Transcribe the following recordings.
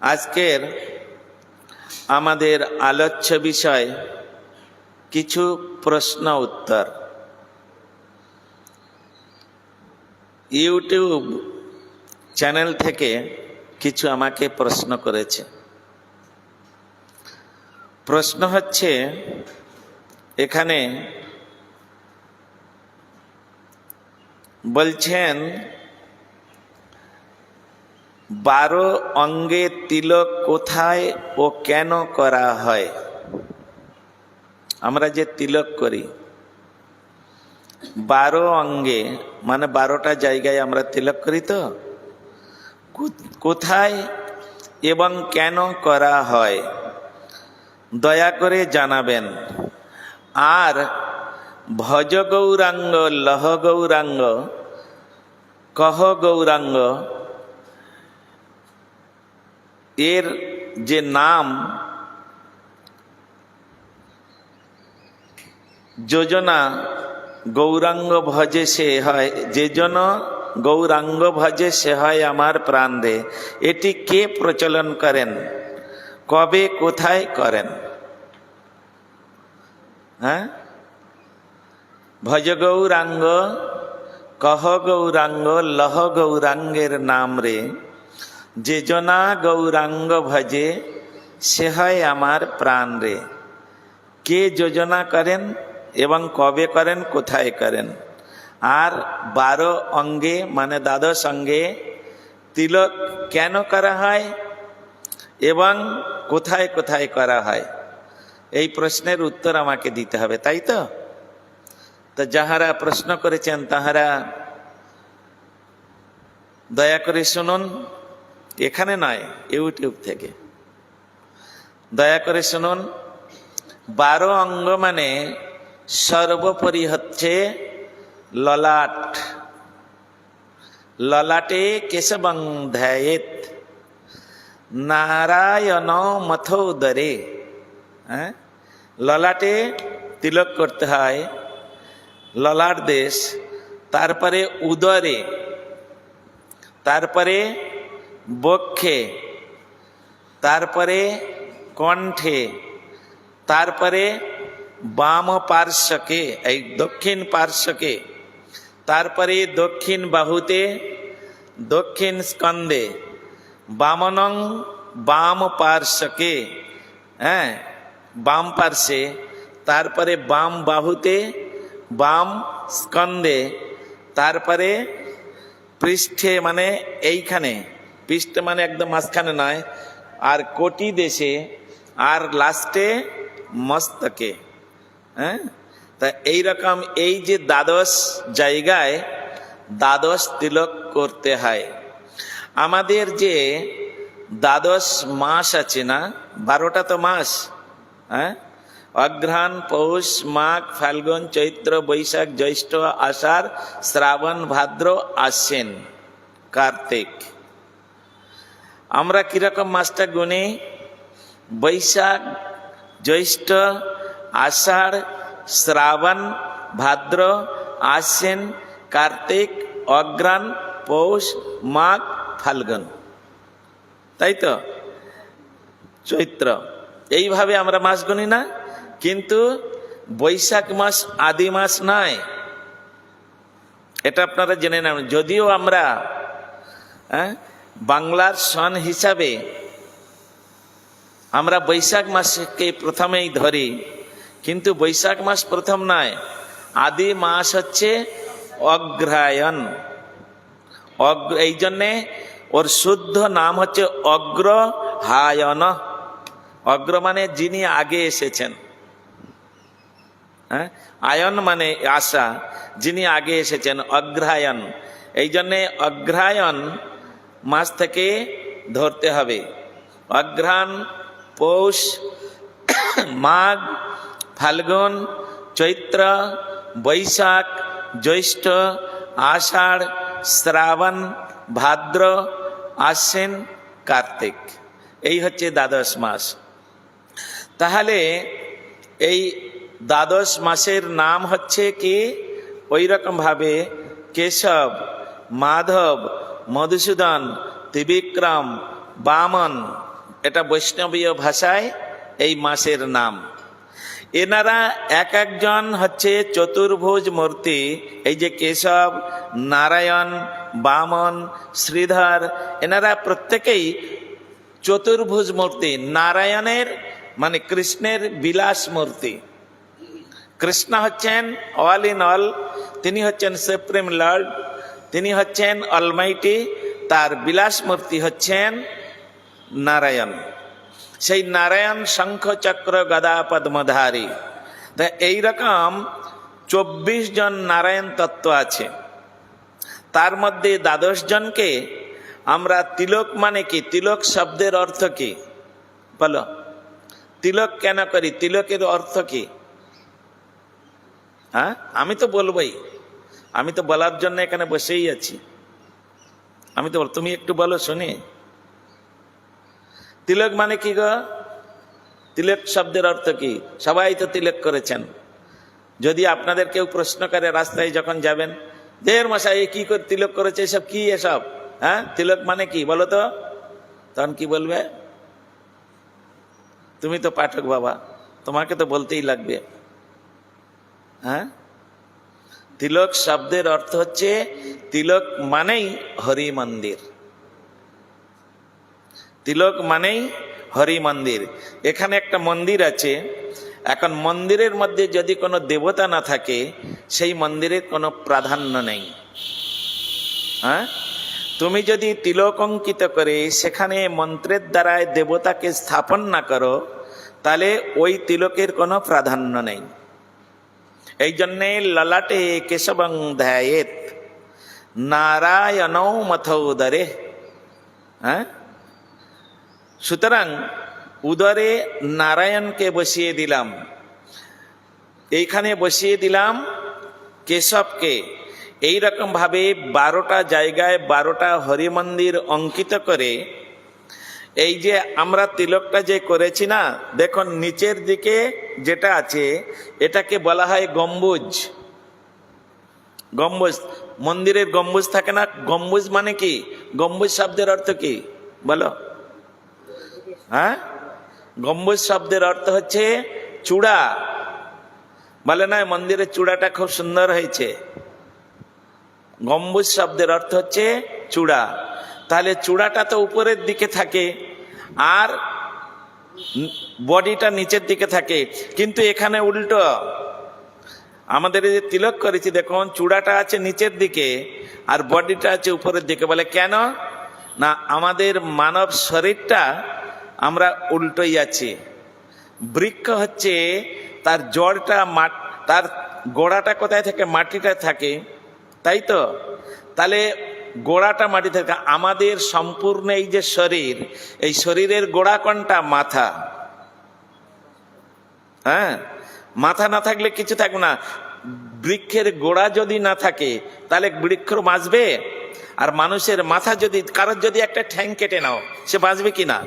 আজকের আমাদের আলোচ্য বিষয় কিছু প্রশ্ন উত্তর। ইউটিউব চ্যানেল থেকে কিছু আমাকে প্রশ্ন করেছে। প্রশ্ন হচ্ছে, এখানে বলছেন বারো অঙ্গে তিলক কোথায় ও কেন করা হয়? আমরা যে তিলক করি, বারো অঙ্গে মানে বারোটা জায়গায় আমরা তিলক করি তো? কোথায় এবং কেন করা হয়? দয়া করে জানাবেন। আর ভজ গৌরাঙ্গ, লহ গৌরাঙ্গ, কহ গৌরাঙ্গ এর যে নাম যোজনা গৌরাঙ্গ ভজে সে হয়, যে জন গৌরাঙ্গ ভজে সে হয় আমার প্রাণ রে এটি কে প্রচলন করেন? কবে, কোথায় করেন? হ্যাঁ? ভজ গৌরাঙ্গ, কহ গৌরাঙ্গ, লহ গৌরাঙ্গের নাম রে। যে জনা গৌরাঙ্গ ভজে সে হয় আমার প্রাণ রে। কে যোজনা করেন এবং কবে করেন, কোথায় করেন? আর বারো অঙ্গে মানে দ্বাদশ অঙ্গে তিলক কেন করা হয় এবং কোথায় কোথায় করা হয়? এই প্রশ্নের উত্তর আমাকে দিতে হবে, তাই তো? তো যাহারা প্রশ্ন করেছেন, তাহারা দয়া করে শুনুন। এখানে নয়, ইউটিউব থেকে। দয়া করে শুনুন, বারো অঙ্গ মানে সর্বোপরি হচ্ছে ললাট। ললাটে কেশবং ধ্যায়েত নারায়ণ মথোদরে। হ্যাঁ? ললাটে তিলক করতে হয়, ললাট দেশ, তারপরে উদরে, তারপরে বক্ষে, তারপরে কণ্ঠে, তারপরে বাম পার্শ্বকে, এই দক্ষিণ পার্শ্বকে, তারপরে দক্ষিণ বাহুতে, দক্ষিণ স্কন্দে বামনং বাম পার্শ্বকে হ্যাঁ বাম পার্শ্বে, তারপরে বাম বাহুতে, বাম স্কন্দে তারপরে পৃষ্ঠে মানে এইখানে পৃষ্ঠে মানে একদম মাঝখানে নয়, আর কোটি দেশে, আর লাস্টে মস্তকে হ্যাঁ? তা এইরকম এই যে দ্বাদশ জায়গায় দ্বাদশ তিলক করতে হয়। আমাদের যে দ্বাদশ মাস আছে না, বারোটা তো মাস হ্যাঁ? অঘ্রাণ, পৌষ, মাঘ, ফাল্গুন, চৈত্র, বৈশাখ, জ্যৈষ্ঠ, আষাঢ়, শ্রাবণ, ভাদ্র আশ্বিন কার্তিক। আমরা কীরকম মাসটা গুনি বৈশাখ জ্যৈষ্ঠ আষাঢ় শ্রাবণ ভাদ্র আশ্বিন কার্তিক অগ্রাণ পৌষ মাঘ ফাল্গুন। তাই তো? চৈত্র। এইভাবে আমরা মাস গুনি না? কিন্তু বৈশাখ মাস আদি মাস নয়। এটা আপনারা জেনে নেন। যদিও আমরা হ্যাঁ, বাংলার সন হিসাবে আমরা বৈশাখ মাসকে প্রথমেই ধরি। কিন্তু বৈশাখ মাস প্রথম নয়, আদি মাস হচ্ছে অগ্রায়ণ অগ্র এই জন্যে ওর শুদ্ধ নাম হচ্ছে অগ্রহায়ন অগ্র মানে যিনি আগে এসেছেন। হ্যাঁ? আয়ন মানে আশা, যিনি আগে এসেছেন অগ্রায়ণ এই জন্যে অগ্রায়ণ মাস থেকে ধরতে হবে। অঘ্রাণ, পৌষ, মাঘ, ফাল্গুন, চৈত্র, বৈশাখ, জ্যৈষ্ঠ, আষাঢ়, শ্রাবণ, ভাদ্র, আশ্বিন, কার্তিক। এই হচ্ছে দ্বাদশ মাস। তাহলে এই দ্বাদশ মাসের নাম হচ্ছে কি? ওই ভাবে কেশব, মাধব মধুসূদন, ত্রিবিক্রম, বামন, এটা বৈষ্ণবীয় ভাষায় এই মাসের নাম। এনারা এক একজন হচ্ছে চতুর্ভুজ মূর্তি, এই যে কেশব, নারায়ণ, বামন, শ্রীধর, এনারা প্রত্যেকেই চতুর্ভুজ মূর্তি, নারায়ণের মানে কৃষ্ণের বিলাস মূর্তি। কৃষ্ণ হচ্ছেন অল ইন অল তিনি হচ্ছেন সুপ্রিম লর্ড তিনি হচ্ছেন অলমাইটি তার বিলাস মূর্তি হচ্ছেন নারায়ণ। সেই নারায়ণ শঙ্খ চক্র গদা পদ্মধারী। তা এইরকম চব্বিশ জন নারায়ণ তত্ত্ব আছে। তার মধ্যে দ্বাদশ জনকে আমরা তিলক মানে কি? তিলক শব্দের অর্থ কি? বলো। তিলক কেন করি? তিলকের অর্থ কি? হ্যাঁ? আমি তো বলবোই। আমি তো বলার জন্য এখানে বসেই আছি। আমি তো তুমি একটু বলো, শুনি। তিলক মানে কি গো? তিলক শব্দের অর্থ কি? সবাই তো তিলক করেছেন। যদি আপনাদের কেউ প্রশ্ন করে রাস্তায় যখন যাবেন দের মশাই কি করে, তিলক করেছে, এসব কি এসব? হ্যাঁ? তিলক মানে কি, বলো তো। তখন কি বলবে? তুমি তো পাঠক বাবা, তোমাকে তো বলতেই লাগবে। হ্যাঁ? তিলক শব্দের অর্থ হচ্ছে, তিলক মানেই হরি মন্দির। তিলক মানেই হরি মন্দির। এখানে একটা মন্দির আছে। এখন মন্দিরের মধ্যে যদি কোনো দেবতা না থাকে, সেই মন্দিরের কোনো প্রাধান্য নেই। হ্যাঁ? তুমি যদি তিলক অঙ্কিত করে সেখানে মন্ত্রের দ্বারায় দেবতাকে স্থাপন না করো, তাহলে ওই তিলকের কোনো প্রাধান্য নেই। এই জন্যে ললাটে কেশবং ধ্যায়েত। নারায়ণৌ মথোদরে হ্যাঁ? সুতরাং উদরে নারায়ণকে বসিয়ে দিলাম। এইখানে বসিয়ে দিলাম কেশবকে। এই রকম ভাবে বারোটা জায়গায় বারোটা হরিমন্দির অঙ্কিত করে এই যে আমরা তিলকটা যে করেছি না, দেখুন নিচের দিকে যেটা আছে, এটাকে বলা হয় গম্বুজ। গম্বুজ, মন্দিরের গম্বুজ থাকে না? গম্বুজ মানে কি? গম্বুজ শব্দের অর্থ কি? বলো। হ্যাঁ? গম্বুজ শব্দের অর্থ হচ্ছে চূড়া। বলে না, মন্দিরের চূড়াটা খুব সুন্দর হয়েছে। গম্বুজ শব্দের অর্থ হচ্ছে চূড়া। তাহলে চূড়াটা তো উপরের দিকে থাকে। আর বডিটা নিচের দিকে থাকে। কিন্তু এখানে উল্টো। আমাদের যে তিলক করেছি, দেখুন, চূড়াটা আছে নিচের দিকে আর বডিটা আছে উপরের দিকে। বলে কেন? না, আমাদের মানব শরীরটা আমরা উল্টোই আছি। বৃক্ষ হচ্ছে, তার জড়টা মাট, তার গোড়াটা কোথায় থাকে? মাটিটা থাকে। তাই তো? তাহলে গোড়াটা মাটি থাকে, আমাদের সম্পূর্ণ এই যে শরীর, এই শরীরের গোড়া কোনটা? মাথা। হ্যাঁ? মাথা না থাকলে কিছু থাকবে না। বৃক্ষের গোড়া যদি না থাকে, তাহলে বৃক্ষ বাঁচবে আর মানুষের মাথা যদি, কারোর যদি একটা ঠ্যাং কেটে নাও, সে বাঁচবে কি না?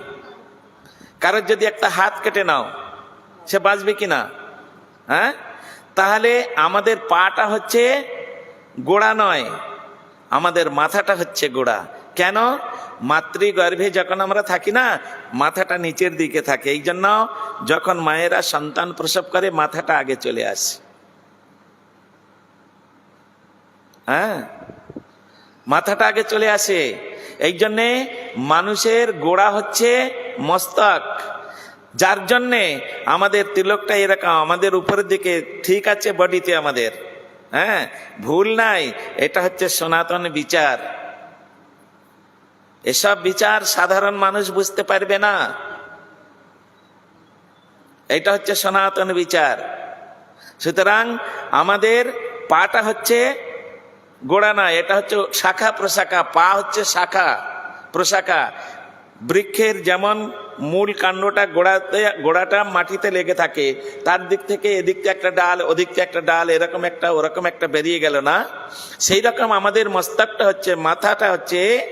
কারোর যদি একটা হাত কেটে নাও, সে বাঁচবে কি না? হ্যাঁ? তাহলে আমাদের পাটা হচ্ছে গোড়া নয়। আমাদের মাথাটা হচ্ছে গোড়া। কেন? মাতৃগর্ভে যখন আমরা থাকি না, মাথাটা নিচের দিকে থাকে। এই জন্য যখন মায়েরা সন্তান প্রসব করে, মাথাটা আগে চলে আসে। হ্যাঁ? মাথাটা আগে চলে আসে। এই জন্যে মানুষের গোড়া হচ্ছে মস্তক। যার জন্যে আমাদের তিলকটা এরকম, আমাদের উপরের দিকে ঠিক আছে বডিতে আমাদের। হ্যাঁ ভুল নাই। এটা হচ্ছে সনাতন বিচার। এসব বিচার সাধারণ মানুষ বুঝতে পারবে না। এটা হচ্ছে সনাতন বিচার। সুতরাং আমাদের পাটা হচ্ছে গোড়া না এটা হচ্ছে শাখা প্রশাখা, পা হচ্ছে শাখা প্রশাখা। বৃক্ষের যেমন মূল কাণ্ডটা গোড়াতে, গোড়াটা মাটিতে লেগে থাকে। তার দিক থেকে এদিক থেকে একটা ডাল ওদিক থেকে একটা ডাল, এরকম একটা, ওরকম একটা বেরিয়ে গেল না? সেই রকম আমাদের মস্তকটা হচ্ছে, মাথাটা হচ্ছে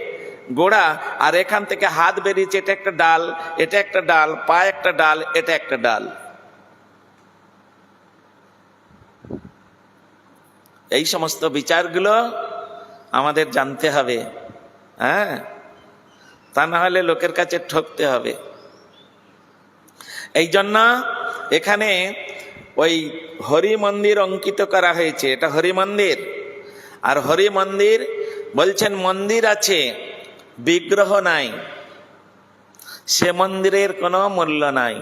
গোড়া, আর এখান থেকে হাত বেরিয়েছে, এটা একটা ডাল, এটা একটা ডাল, পা একটা ডাল, এটা একটা ডাল। এই সমস্ত বিচারগুলো আমাদের জানতে হবে হ্যাঁ? তা না হলে লোকের কাছে ঠকতে হবে। এই জন্য এখানে ওই হরি মন্দির অঙ্কিত করা হয়েছে। এটা হরি মন্দির। আর হরি মন্দির বলছেন, মন্দির আছে, বিগ্রহ নাই। সে মন্দিরের কোনো মূল্য নাই।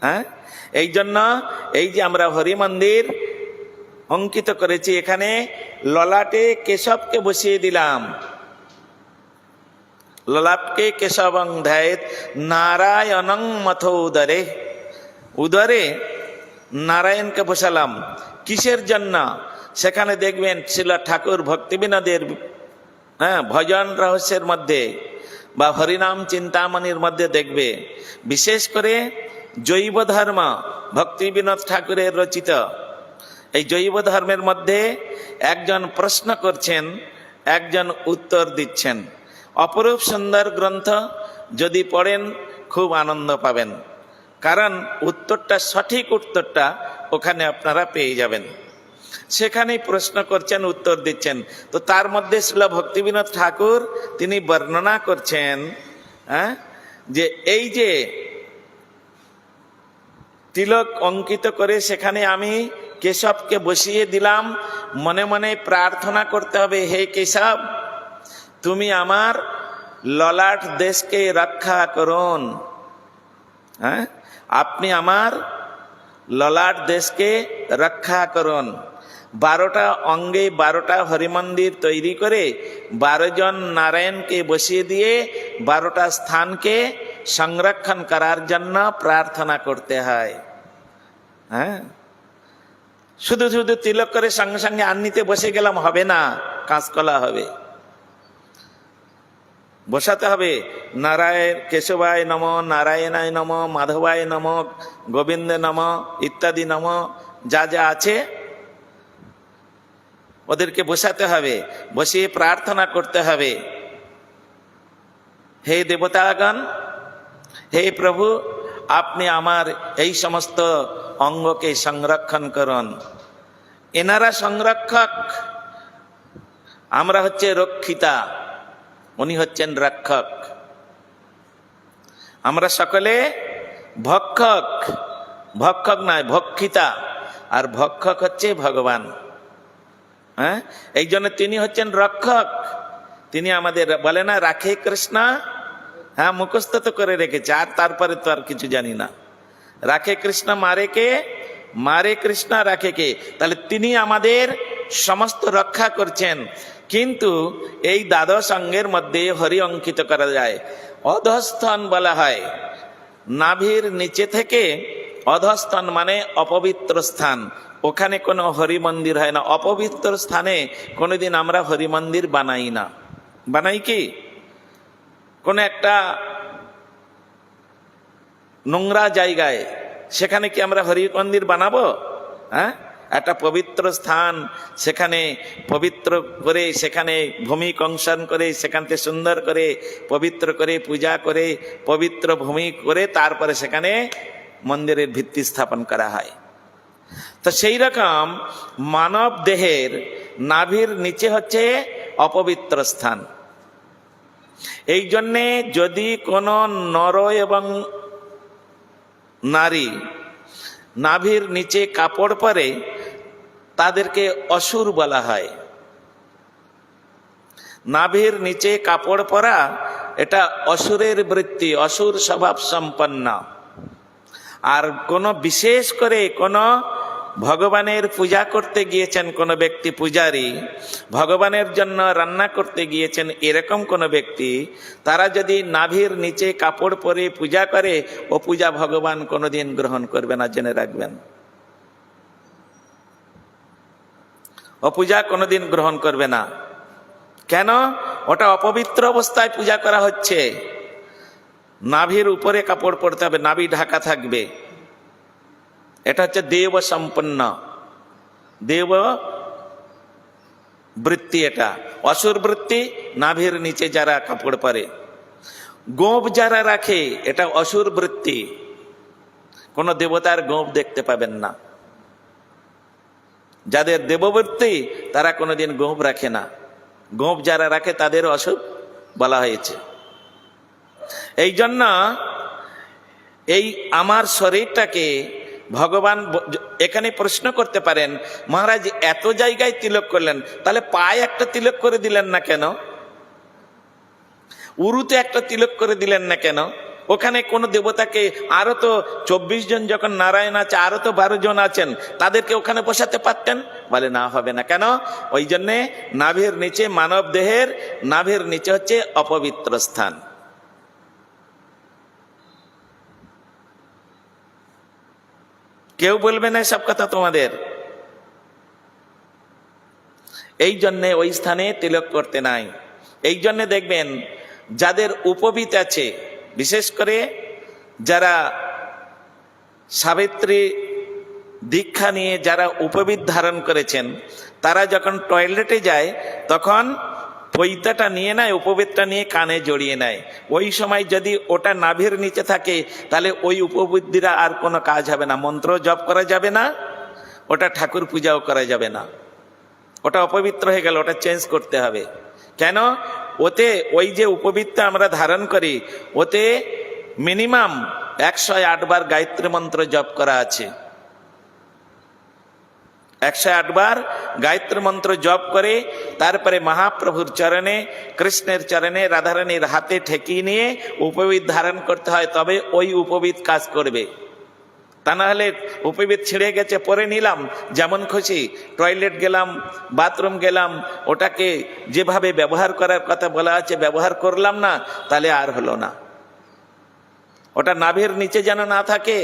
হ্যাঁ? এই জন্য এই যে আমরা হরি মন্দির অঙ্কিত করেছি, এখানে ললাটে কেশবকে বসিয়ে দিলাম। ললাটকে কেশবং ধ্যায়েত নারায়ণং মথ উদরে উদরে নারায়ণকে বসালাম কিসের জন্য সেখানে দেখবেন ছিল ঠাকুর ভক্তিবিনোদের হ্যাঁ ভজন রহস্যের মধ্যে বা হরিনাম চিন্তামণির মধ্যে দেখবে বিশেষ করে জৈব ধর্ম ভক্তি বিনোদ ঠাকুরের রচিত এই জৈব ধর্মের মধ্যে একজন প্রশ্ন করছেন, একজন উত্তর দিচ্ছেন। অপরূপ সুন্দর গ্রন্থ যদি পড়েন, খুব আনন্দ পাবেন। কারণ উত্তরটা, সঠিক উত্তরটা ওখানে আপনারা পেয়ে যাবেন। সেখানেই প্রশ্ন করছেন, উত্তর দিচ্ছেন। তো তার মধ্যে ছিল ভক্তিবিনোদ ঠাকুর, তিনি বর্ণনা করছেন হ্যাঁ যে এই যে তিলক অঙ্কিত করে সেখানে আমি কেশবকে বসিয়ে দিলাম, মনে মনে প্রার্থনা করতে হবে, হে কেশব তুমি আমার ললাট দেশকে রক্ষা করুন। হ্যাঁ? আপনি আমার ললাট দেশকে রক্ষা করুন। বারোটা অঙ্গে বারোটা হরিমন্দির তৈরি করে বারো জন নারায়ণকে বসিয়ে দিয়ে বারোটা স্থানকে সংরক্ষণ করার জন্য প্রার্থনা করতে হয়। হ্যাঁ? শুধু শুধু তিলক করে সঙ্গে সঙ্গে আন্নিতে বসে গেলাম, হবে না, কাঁচকলা হবে। বসাতে হবে। নারায়ণ কেশবায় নম, নারায়ণায় নম, মাধবায় নম, গোবিন্দ নম, ইত্যাদি নম, যা যা আছে ওদেরকে বসাতে হবে। বসিয়ে প্রার্থনা করতে হবে। হে দেবতাগণ, হে প্রভু, আপনি আমার এই সমস্ত অঙ্গকে সংরক্ষণ করুন। এনারা সংরক্ষক, আমরা হচ্ছে রক্ষিতা। উনি হচ্ছেন রক্ষক। আমরা সকলে ভক্ষক। ভক্ষক নয়, ভক্ষিতা। আর ভক্ষক হচ্ছে ভগবান। হ্যাঁ? এই জন্য তিনি হচ্ছেন রক্ষক। তিনি আমাদের বলে না, রাখে কৃষ্ণ। হ্যাঁ মুখস্থ তো করে রেখেছে, আর তারপরে তো আর কিছু জানি না। রাখে কৃষ্ণ মারে কে? মারে কৃষ্ণ, রাখে কে? তাহলে তিনি আমাদের সমস্ত রক্ষা করছেন। কিন্তু এই দ্বাদশ অঙ্গের মধ্যে হরি অঙ্কিত করা যায়। অধস্থন বলা হয়। নাভির নিচে থেকে অধস্থন মানে অপবিত্র স্থান। ওখানে কোনো হরি মন্দির হয় না। অপবিত্র স্থানে কোনোদিন আমরা হরি মন্দির বানাই না। বানাই কি? কোনো একটা নোংরা জায়গায়। সেখানে কি আমরা হরি মন্দির বানাবো? হ্যাঁ? একটা পবিত্র স্থান, সেখানে পবিত্র করে, সেখানে ভূমি কংসন করে সেখানকে সুন্দর করে, পবিত্র করে পূজা করে, পবিত্র ভূমি করে তারপরে সেখানে মন্দিরের ভিত্তি স্থাপন করা হয়। তো সেই রকম মানব দেহের নাভির নিচে হচ্ছে অপবিত্র স্থান। এই জন্যে যদি কোনো নর এবং নারী নাভির নিচে কাপড় পরে তাদেরকে অসুর বলা হয়। নাভির নিচে কাপড় পরা, এটা অসুরের বৃত্তি, অসুর স্বভাব সম্পন্ন। আর কোনো বিশেষ করে কোনো ভগবানের পূজা করতে গিয়েছেন কোনো ব্যক্তি পূজারী, ভগবানের জন্য রান্না করতে গিয়েছেন এরকম কোনো ব্যক্তি, তারা যদি নাভির নিচে কাপড় পরে পূজা করে, ও পূজা ভগবান কোনোদিন গ্রহণ করবে না জেনে রাখবেন। ও পূজা কোনোদিন গ্রহণ করবে না। কেন? ওটা অপবিত্র অবস্থায় পূজা করা হচ্ছে। নাভির উপরে কাপড় পরতে হবে, নাভি ঢাকা থাকবে। এটা হচ্ছে দেব সম্পন্ন। দেব বৃত্তি এটা। অসুর বৃত্তি, নাভির নিচে যারা কাপড় পরে। গোপ যারা রাখে, এটা অসুর বৃত্তি। কোন দেবতার গোপ দেখতে পাবেন না। যাদের দেববৃত্তি, তারা কোনোদিন গোপ রাখে না। গোপ যারা রাখে, তাদের অসুখ বলা হয়েছে। এই জন্য এই আমার শরীরটাকে ভগবান এখানে প্রশ্ন করতে পারেন, মহারাজ, এত জায়গায় তিলক করলেন, তাহলে পায়ে একটা তিলক করে দিলেন না কেন? উরুতে একটা তিলক করে দিলেন না কেন? ওখানে কোনো দেবতাকে, আরও তো চব্বিশ জন যখন নারায়ণ আছে, আরও তো বারো জন আছেন, তাদেরকে ওখানে বসাতে পারতেন? বলে, না, হবে না। কেন? ওই জন্যে নাভের নিচে মানব দেহের, নাভির নিচে হচ্ছে অপবিত্র স্থান। কেউ বলবে না সব কথা তোমাদের। এই জন্যে ওই স্থানে তিলক করতে নাই। এই জন্যে দেখবেন, যাদের উপবিত আছে, বিশেষ করে যারা সাবিত্রী দীক্ষা নিয়ে যারা উপবিদ ধারণ করেছেন, তারা যখন টয়লেটে যায়, তখন পৈতাটা নিয়ে নেয়, উপবিদটা নিয়ে কানে জড়িয়ে নেয়। ওই সময় যদি ওটা নাভের নিচে থাকে, তাহলে ওই উপবুদ্ধিরা আর কোনো কাজ হবে না। মন্ত্র জপ করা যাবে না, ওটা ঠাকুর পূজাও করা যাবে না। ওটা অপবিত্র হয়ে গেল, ওটা চেঞ্জ করতে হবে। কেন? ওতে ওই যে উপবৃত্ত আমরা ধারণ করি, ওতে মিনিমাম একশো আটবার গায়ত্রী মন্ত্র জপ করা আছে। একশো আটবার গায়ত্রী মন্ত্র জপ করে, তারপরে মহাপ্রভুর চরণে, কৃষ্ণের চরণে রাধারানীর হাতে ঠেকিয়ে নিয়ে উপবিদ ধারণ করতে হয়, তবে ওই উপবিদ কাজ করবে। তা না হলে উপবিদ ছিঁড়ে গেছে, পরে নিলাম, যেমন খুশি। টয়লেট গেলাম, বাথরুম গেলাম, ওটাকে যেভাবে ব্যবহার করার কথা বলা আছে, ব্যবহার করলাম না, তাহলে আর হলো না। ওটা নাভের নিচে যেন না থাকে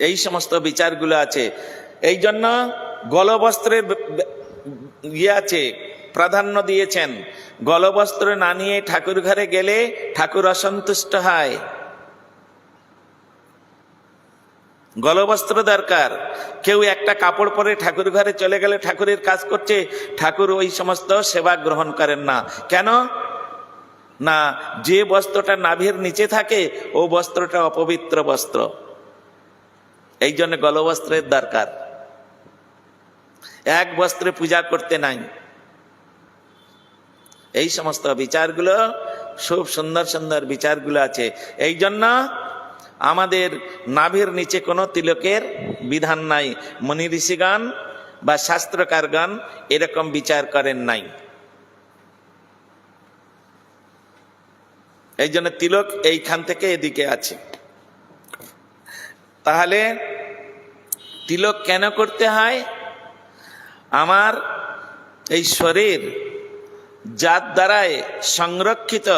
এই সমস্ত বিচারগুলো আছে। এই জন্য গলবস্ত্রের ইয়ে আছে, প্রাধান্য দিয়েছেন। গলবস্ত্র না নিয়ে ঠাকুর ঘরে গেলে ঠাকুর অসন্তুষ্ট হয়। গলবস্ত্র দরকার। কেউ একটা কাপড় পরে ঠাকুর ঘরে চলে গেলে ঠাকুরের কাজ করছে, ঠাকুর ওই সমস্ত সেবা গ্রহণ করেন না। কেন? না, যে বস্ত্রটা নাভির নিচে থাকে, ও বস্ত্রটা অপবিত্র বস্ত্র। এই জন্য গলবস্ত্রের দরকার। এক বস্ত্রে পূজা করতে নাই। এই সমস্ত বিচারগুলো, খুব সুন্দর সুন্দর বিচারগুলো আছে। এই জন্য আমাদের নাভির নিচে কোনো তিলকের বিধান নাই। মনি ঋষিগান বা শাস্ত্রকারগণ এরকম বিচার করেন নাই। এই জন্য তিলক এইখান থেকে এদিকে আছে। তাহলে তিলক কেন করতে হয়? আমার এই শরীর যার দ্বারায় সংরক্ষিত,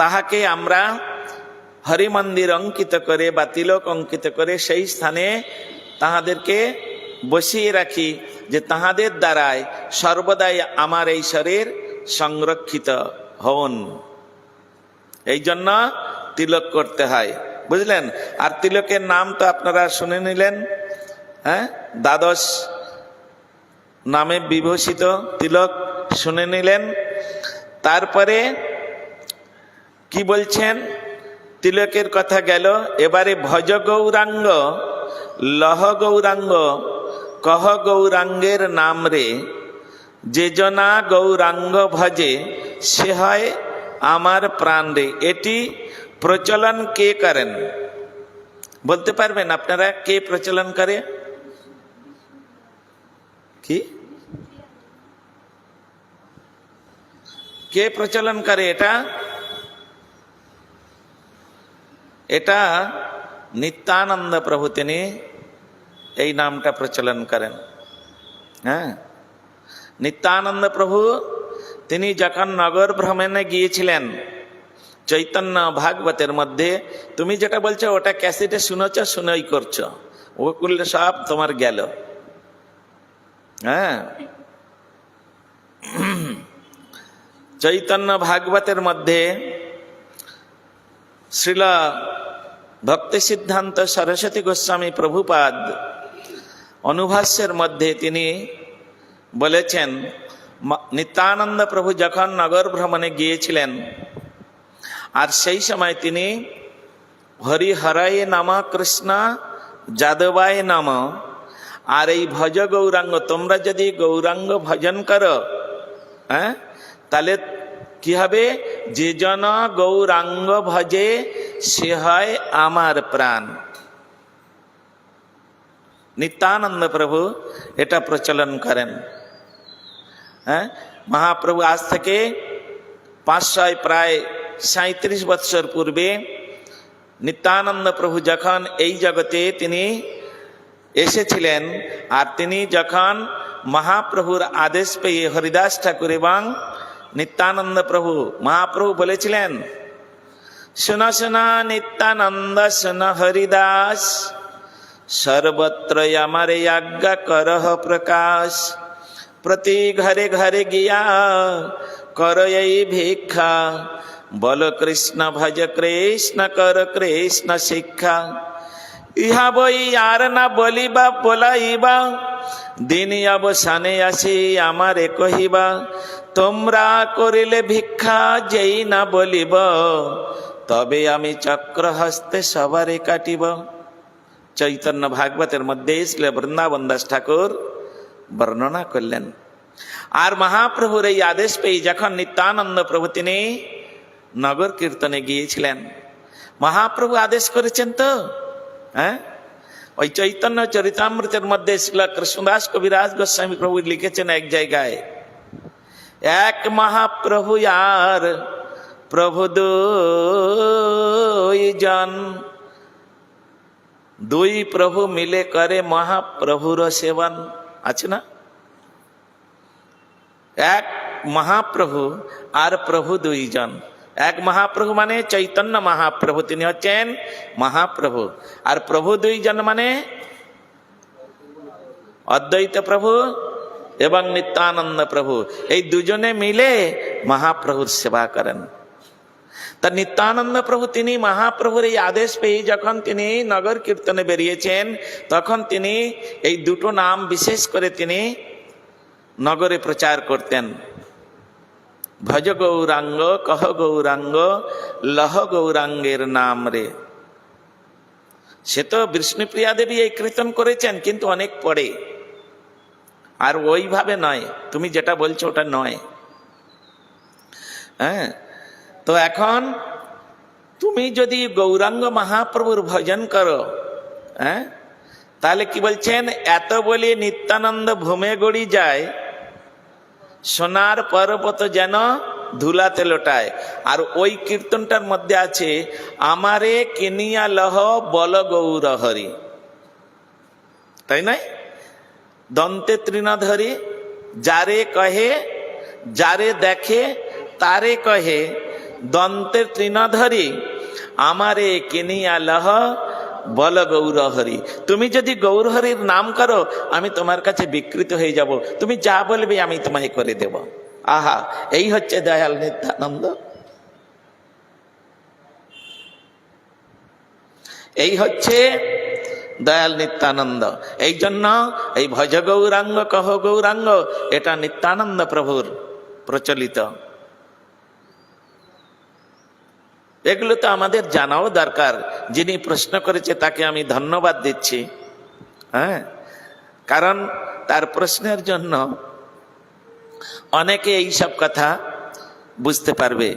তাহাকে আমরা হরিমন্দির অঙ্কিত করে বা তিলক অঙ্কিত করে সেই স্থানে তাহাদেরকে বসিয়ে রাখি যে তাহাদের দ্বারায় সর্বদাই আমার এই শরীর সংরক্ষিত হন এই জন্য তিলক করতে হয়। বুঝলেন? আর তিলকের নাম তো আপনারা শুনে নিলেন। হ্যাঁ? দ্বাদশ নামে বিভূষিত তিলক শুনে নিলেন। তারপরে কি বলছেন? তিলকের কথা গেল, এবারে ভজ গৌরাঙ্গ, লহ গৌরাঙ্গ, কহ গৌরাঙ্গের নাম রে। যে জনা গৌরাঙ্গ ভজে, সে হয় আমার প্রাণ রে। এটি প্রচলন কে করেন? বলতে পারবেন আপনারা কে প্রচলন করে? কি? কে প্রচলন করে এটা? এটা নিত্যানন্দ প্রভু তিনি এই নামটা প্রচলন করেন। হ্যাঁ? নিত্যানন্দ প্রভু তিনি যখন নগর ভ্রমণে গিয়েছিলেন চৈতন্য ভাগবতের মধ্যে তুমি যেটা বলছো, ওটা ক্যাসেটে শুনেছ, শুনেই করছ। ও করলে সব তোমার গেল। হ্যাঁ। চৈতন্য ভাগবতের মধ্যে শ্রীল ভক্তি সিদ্ধান্ত সরস্বতী গোস্বামী প্রভুপাদ অনুভাষ্যের মধ্যে তিনি বলেছেন নিত্যানন্দ প্রভু যখন নগর ভ্রমণে গিয়েছিলেন আর সেই সময় তিনি হরিহরায় নাম কৃষ্ণ যাদবায় নাম। আর এই ভজ গৌরাঙ্গ, তোমরা যদি গৌরাঙ্গ ভজন করো হ্যাঁ তাহলে কি হবে? যে জন গৌরাঙ্গ ভজে, সে হয় আমার প্রাণ। নিত্যানন্দ প্রভু এটা প্রচলন করেন। হ্যাঁ মহাপ্রভু আজ থেকে পাঁচশয় প্রায় সাঁত্রিশ বৎসর পূর্বে নিত্যানন্দ প্রভু যখন এই জগতে তিনি এসেছিলেন, আর তিনি যখন মহাপ্রভুর আদেশ পেয়ে হরিদাস ঠাকুর এবং নিত্যানন্দ প্রভু, মহাপ্রভু বলেছিলেন, শোনা শোনা, নিত্যানন্দ, শোনা হরিদাস সর্বত্র আমার আজ্ঞা করহ প্রকাশ। প্রতি ঘরে ঘরে গিয়া কর এই ভিক্ষা বল কৃষ্ণ, ভজ কৃষ্ণ, কর কৃষ্ণ শিক্ষা। ইহা বই আর না বলিবা, বলাইবা। দিন অবসানে আসি, আমারে কহিবা, তোমরা করিলে ভিক্ষা যেই না বলিব, তবে আমি চক্র হস্তে সবারে কাটিব। চৈতন্য ভাগবতের মধ্যে শ্রী বৃন্দাবন দাস ঠাকুর বর্ণনা করলেন। আর মহাপ্রভুর এই আদেশ পেয়ে যখন নিত্যানন্দ প্রভু তিনি নগর কীর্তনে গিয়েছিলেন। মহাপ্রভু আদেশ করেছেন তো? হ্যাঁ? ওই চৈতন্য চরিতামৃতের মধ্যে শ্রী কৃষ্ণদাস কবিরাজ গোস্বামী প্রভু লিখেছেন এক জায়গায়, এক মহাপ্রভু আর প্রভু জন। দুই প্রভু মিলে করে মহাপ্রভুর সেবন। আছে না? এক মহাপ্রভু আর প্রভু দুইজন এক মহাপ্রভু মানে চৈতন্য মহাপ্রভু, তিনি হচ্ছেন মহাপ্রভু। আর প্রভু দুইজন মানে অদ্বৈত প্রভু এবং নিত্যানন্দ প্রভু। এই দুজনে মিলে মহাপ্রভুর সেবা করেন। তা নিত্যানন্দ প্রভু তিনি মহাপ্রভুর এই আদেশ পেয়ে যখন তিনি নগর কীর্তনে বেরিয়েছেন, তখন তিনি এই দুটো নাম বিশেষ করে তিনি নগরে প্রচার করতেন। ভজ গৌরাঙ্গ, কহ গৌরাঙ্গ, লহ গৌরাঙ্গের নাম রে। সে তো বিষ্ণুপ্রিয়া দেবী এই কীর্তন করেছেন, কিন্তু অনেক পরে। আর ওইভাবে নয়, তুমি যেটা বলছো ওটা নয়। হ্যাঁ তো এখন তুমি যদি গৌরাঙ্গ মহাপ্রভুর ভজন করো হ্যাঁ তাহলে কি বলছেন, এত বলি নিত্যানন্দ ভূমে গড়ি যায় সোনার পর্বত যেন ধুলাতে লোটায়। আর ওই কীর্তনটার মধ্যে আছে, আমারে কেনিয়া লহ বল গৌর হরি তাই নয় দন্তে তৃণধরি, যারে কহে, যারে দেখে, তারে কহে দন্তের তৃণধরি, আমারে কেনিয়া লহ বল গৌরহরি। তুমি যদি গৌরহরির নাম করো, আমি তোমার কাছে বিকৃত হয়ে যাব। তুমি যা বলবে আমি তোমায় করে দেব। আহা, এই হচ্ছে দয়াল নিত্যানন্দ। এই হচ্ছে দয়াল নিত্যানন্দ। এই জন্য এই ভজ গৌরাঙ্গ, কহ গৌরাঙ্গ, এটা নিত্যানন্দ প্রভুর প্রচলিত। এগুলো তো আমাদের জানাও দরকার। যিনি প্রশ্ন করেছে তাকে আমি ধন্যবাদ দিচ্ছি। হ্যাঁ? কারণ তার প্রশ্নের জন্য অনেকে এই সব কথা বুঝতে পারবে।